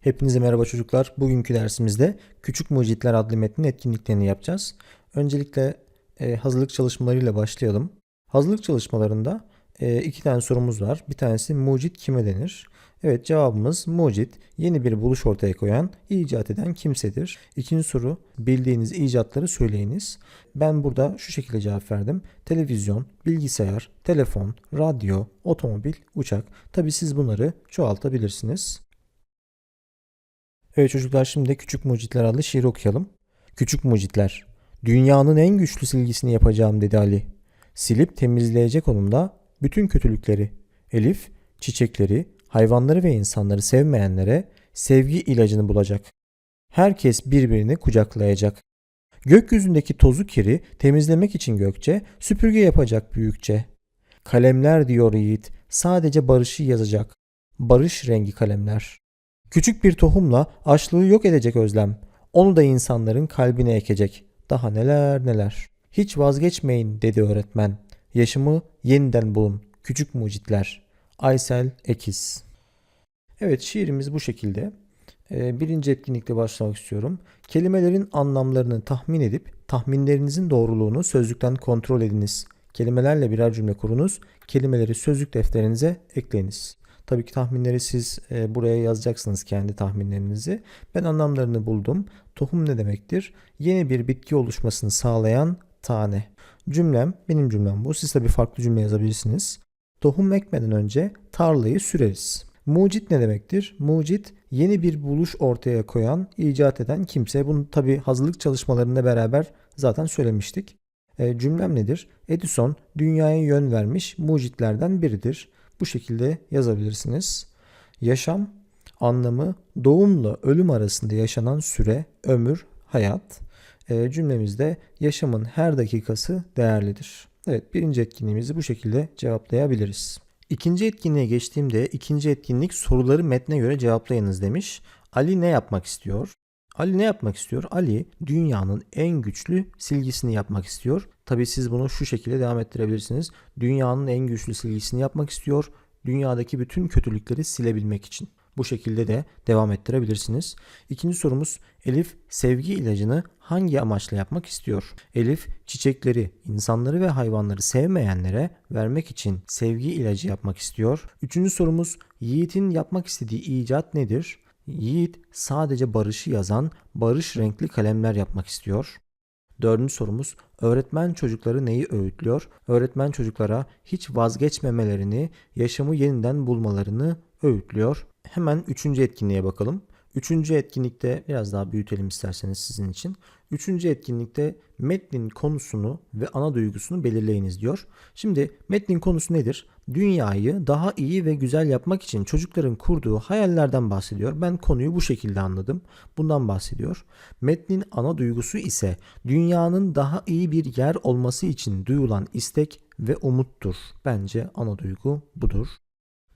Hepinize merhaba çocuklar. Bugünkü dersimizde Küçük Mucitler adlı metnin etkinliklerini yapacağız. Öncelikle e, hazırlık çalışmalarıyla başlayalım. Hazırlık çalışmalarında e, iki tane sorumuz var. Bir tanesi mucit kime denir? Evet cevabımız mucit yeni bir buluş ortaya koyan, icat eden kimsedir. İkinci soru bildiğiniz icatları söyleyiniz. Ben burada şu şekilde cevap verdim. Televizyon, bilgisayar, telefon, radyo, otomobil, uçak. Tabi siz bunları çoğaltabilirsiniz. Evet çocuklar şimdi Küçük Mucitler adlı şiir okuyalım. Küçük Mucitler. Dünyanın en güçlü silgisini yapacağım dedi Ali. Silip temizleyecek onunla bütün kötülükleri. Elif, çiçekleri, hayvanları ve insanları sevmeyenlere sevgi ilacını bulacak. Herkes birbirini kucaklayacak. Gökyüzündeki tozu kiri temizlemek için Gökçe süpürge yapacak büyükçe. Kalemler diyor Yiğit sadece barışı yazacak. Barış rengi kalemler. Küçük bir tohumla açlığı yok edecek özlem. Onu da insanların kalbine ekecek. Daha neler neler. Hiç vazgeçmeyin dedi öğretmen. Yaşımı yeniden bulun. Küçük mucitler. Aysel Ekiz. Evet şiirimiz bu şekilde. Ee, birinci etkinlikle başlamak istiyorum. Kelimelerin anlamlarını tahmin edip tahminlerinizin doğruluğunu sözlükten kontrol ediniz. Kelimelerle birer cümle kurunuz. Kelimeleri sözlük defterinize ekleyiniz. Tabii ki tahminleri siz e, buraya yazacaksınız kendi tahminlerinizi. Ben anlamlarını buldum. Tohum ne demektir? Yeni bir bitki oluşmasını sağlayan tane. Cümlem benim cümlem bu. Siz bir farklı cümle yazabilirsiniz. Tohum ekmeden önce tarlayı süreriz. Mucit ne demektir? Mucit yeni bir buluş ortaya koyan, icat eden kimse. Bunu tabi hazırlık çalışmalarında beraber zaten söylemiştik. E, cümlem nedir? Edison dünyaya yön vermiş mucitlerden biridir. Bu şekilde yazabilirsiniz. Yaşam anlamı doğumla ölüm arasında yaşanan süre, ömür, hayat. E, cümlemizde yaşamın her dakikası değerlidir. Evet birinci etkinliğimizi bu şekilde cevaplayabiliriz. İkinci etkinliğe geçtiğimde ikinci etkinlik soruları metne göre cevaplayınız demiş. Ali ne yapmak istiyor? Ali ne yapmak istiyor? Ali dünyanın en güçlü silgisini yapmak istiyor. Tabi siz bunu şu şekilde devam ettirebilirsiniz. Dünyanın en güçlü silgisini yapmak istiyor. Dünyadaki bütün kötülükleri silebilmek için. Bu şekilde de devam ettirebilirsiniz. İkinci sorumuz Elif sevgi ilacını hangi amaçla yapmak istiyor? Elif çiçekleri, insanları ve hayvanları sevmeyenlere vermek için sevgi ilacı yapmak istiyor. Üçüncü sorumuz Yiğit'in yapmak istediği icat nedir? Yiğit sadece barışı yazan barış renkli kalemler yapmak istiyor. Dördüncü sorumuz öğretmen çocukları neyi öğütlüyor? Öğretmen çocuklara hiç vazgeçmemelerini, yaşamı yeniden bulmalarını öğütlüyor. Hemen üçüncü etkinliğe bakalım. Üçüncü etkinlikte biraz daha büyütelim isterseniz sizin için. Üçüncü etkinlikte metnin konusunu ve ana duygusunu belirleyiniz diyor. Şimdi metnin konusu nedir? Dünyayı daha iyi ve güzel yapmak için çocukların kurduğu hayallerden bahsediyor. Ben konuyu bu şekilde anladım. Bundan bahsediyor. Metnin ana duygusu ise dünyanın daha iyi bir yer olması için duyulan istek ve umuttur. Bence ana duygu budur.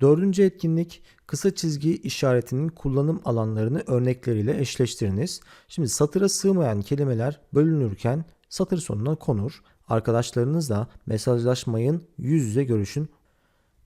Dördüncü etkinlik kısa çizgi işaretinin kullanım alanlarını örnekleriyle eşleştiriniz. Şimdi satıra sığmayan kelimeler bölünürken satır sonuna konur. Arkadaşlarınızla mesajlaşmayın, yüz yüze görüşün.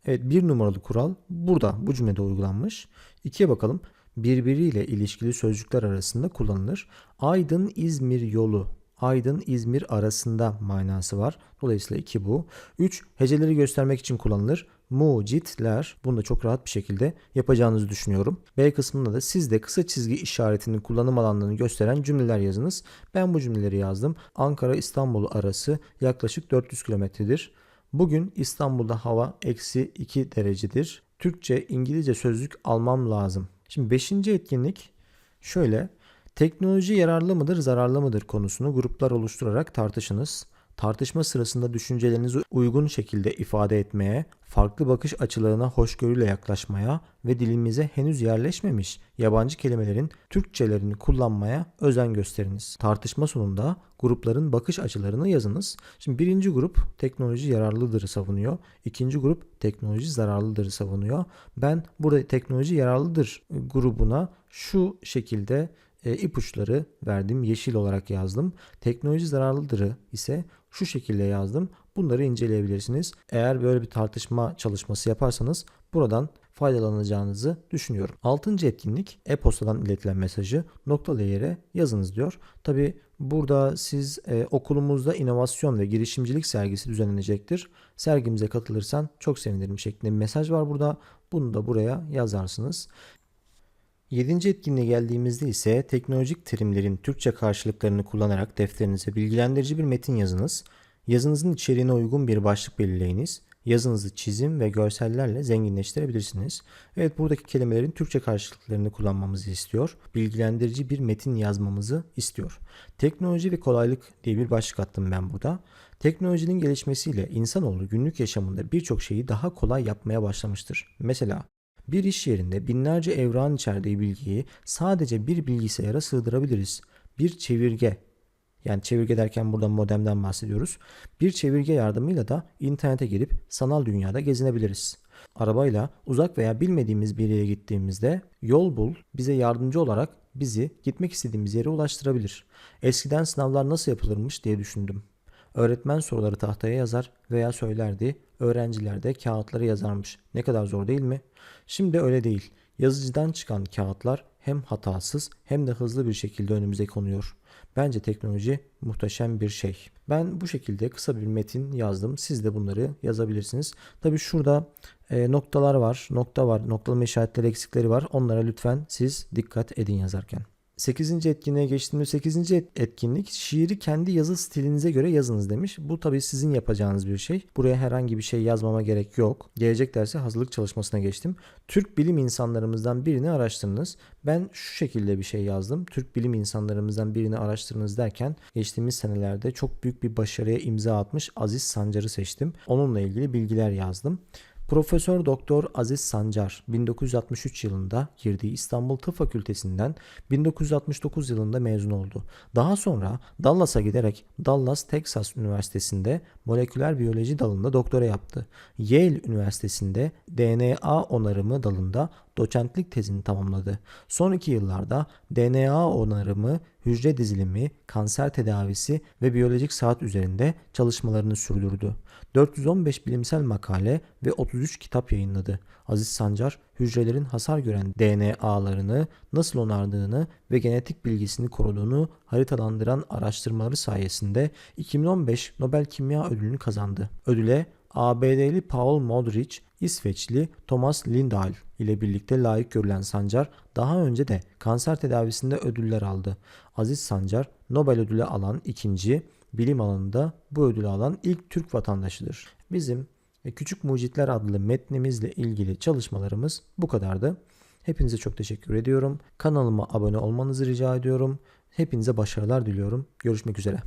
Evet bir numaralı kural burada bu cümlede uygulanmış. İkiye bakalım. Birbiriyle ilişkili sözcükler arasında kullanılır. Aydın İzmir yolu Aydın İzmir arasında manası var. Dolayısıyla 2 bu. 3 heceleri göstermek için kullanılır. Mucitler. Bunu da çok rahat bir şekilde yapacağınızı düşünüyorum. B kısmında da siz de kısa çizgi işaretinin kullanım alanlarını gösteren cümleler yazınız. Ben bu cümleleri yazdım. Ankara İstanbul arası yaklaşık 400 kilometredir. Bugün İstanbul'da hava eksi 2 derecedir. Türkçe, İngilizce sözlük almam lazım. Şimdi 5. etkinlik şöyle. Teknoloji yararlı mıdır, zararlı mıdır konusunu gruplar oluşturarak tartışınız. Tartışma sırasında düşüncelerinizi uygun şekilde ifade etmeye, farklı bakış açılarına hoşgörüyle yaklaşmaya ve dilimize henüz yerleşmemiş yabancı kelimelerin Türkçelerini kullanmaya özen gösteriniz. Tartışma sonunda grupların bakış açılarını yazınız. Şimdi birinci grup teknoloji yararlıdır savunuyor. İkinci grup teknoloji zararlıdır savunuyor. Ben burada teknoloji yararlıdır grubuna şu şekilde e, ipuçları verdim. Yeşil olarak yazdım. Teknoloji zararlıdır ise şu şekilde yazdım. Bunları inceleyebilirsiniz. Eğer böyle bir tartışma çalışması yaparsanız buradan faydalanacağınızı düşünüyorum. Altıncı etkinlik e-postadan iletilen mesajı noktalı yere yazınız diyor. Tabi burada siz e, okulumuzda inovasyon ve girişimcilik sergisi düzenlenecektir. Sergimize katılırsan çok sevinirim şeklinde bir mesaj var burada. Bunu da buraya yazarsınız. Yedinci etkinliğe geldiğimizde ise teknolojik terimlerin Türkçe karşılıklarını kullanarak defterinize bilgilendirici bir metin yazınız. Yazınızın içeriğine uygun bir başlık belirleyiniz. Yazınızı çizim ve görsellerle zenginleştirebilirsiniz. Evet buradaki kelimelerin Türkçe karşılıklarını kullanmamızı istiyor. Bilgilendirici bir metin yazmamızı istiyor. Teknoloji ve kolaylık diye bir başlık attım ben burada. Teknolojinin gelişmesiyle insanoğlu günlük yaşamında birçok şeyi daha kolay yapmaya başlamıştır. Mesela bir iş yerinde binlerce evran içerdiği bilgiyi sadece bir bilgisayara sığdırabiliriz. Bir çevirge yani çevirge derken burada modemden bahsediyoruz. Bir çevirge yardımıyla da internete girip sanal dünyada gezinebiliriz. Arabayla uzak veya bilmediğimiz bir yere gittiğimizde yol bul bize yardımcı olarak bizi gitmek istediğimiz yere ulaştırabilir. Eskiden sınavlar nasıl yapılırmış diye düşündüm. Öğretmen soruları tahtaya yazar veya söylerdi. Öğrenciler de kağıtları yazarmış. Ne kadar zor değil mi? Şimdi öyle değil. Yazıcıdan çıkan kağıtlar hem hatasız hem de hızlı bir şekilde önümüze konuyor. Bence teknoloji muhteşem bir şey. Ben bu şekilde kısa bir metin yazdım. Siz de bunları yazabilirsiniz. Tabi şurada e, noktalar var, nokta var, noktalama işaretleri eksikleri var. Onlara lütfen siz dikkat edin yazarken. 8. etkinliğe geçtiğimde 8. etkinlik şiiri kendi yazı stilinize göre yazınız demiş. Bu tabii sizin yapacağınız bir şey. Buraya herhangi bir şey yazmama gerek yok. Gelecek derse hazırlık çalışmasına geçtim. Türk bilim insanlarımızdan birini araştırınız. Ben şu şekilde bir şey yazdım. Türk bilim insanlarımızdan birini araştırınız derken geçtiğimiz senelerde çok büyük bir başarıya imza atmış Aziz Sancar'ı seçtim. Onunla ilgili bilgiler yazdım. Profesör Doktor Aziz Sancar 1963 yılında girdiği İstanbul Tıp Fakültesinden 1969 yılında mezun oldu. Daha sonra Dallas'a giderek Dallas Texas Üniversitesi'nde moleküler biyoloji dalında doktora yaptı. Yale Üniversitesi'nde DNA onarımı dalında doçentlik tezini tamamladı. Son iki yıllarda DNA onarımı, hücre dizilimi, kanser tedavisi ve biyolojik saat üzerinde çalışmalarını sürdürdü. 415 bilimsel makale ve 33 kitap yayınladı. Aziz Sancar, hücrelerin hasar gören DNA'larını nasıl onardığını ve genetik bilgisini koruduğunu haritalandıran araştırmaları sayesinde 2015 Nobel Kimya Ödülünü kazandı. Ödüle ABD'li Paul Modrich, İsveçli Thomas Lindahl ile birlikte layık görülen Sancar daha önce de kanser tedavisinde ödüller aldı. Aziz Sancar Nobel ödülü alan ikinci, bilim alanında bu ödülü alan ilk Türk vatandaşıdır. Bizim Küçük Mucitler adlı metnimizle ilgili çalışmalarımız bu kadardı. Hepinize çok teşekkür ediyorum. Kanalıma abone olmanızı rica ediyorum. Hepinize başarılar diliyorum. Görüşmek üzere.